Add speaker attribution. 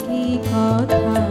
Speaker 1: কি কথা?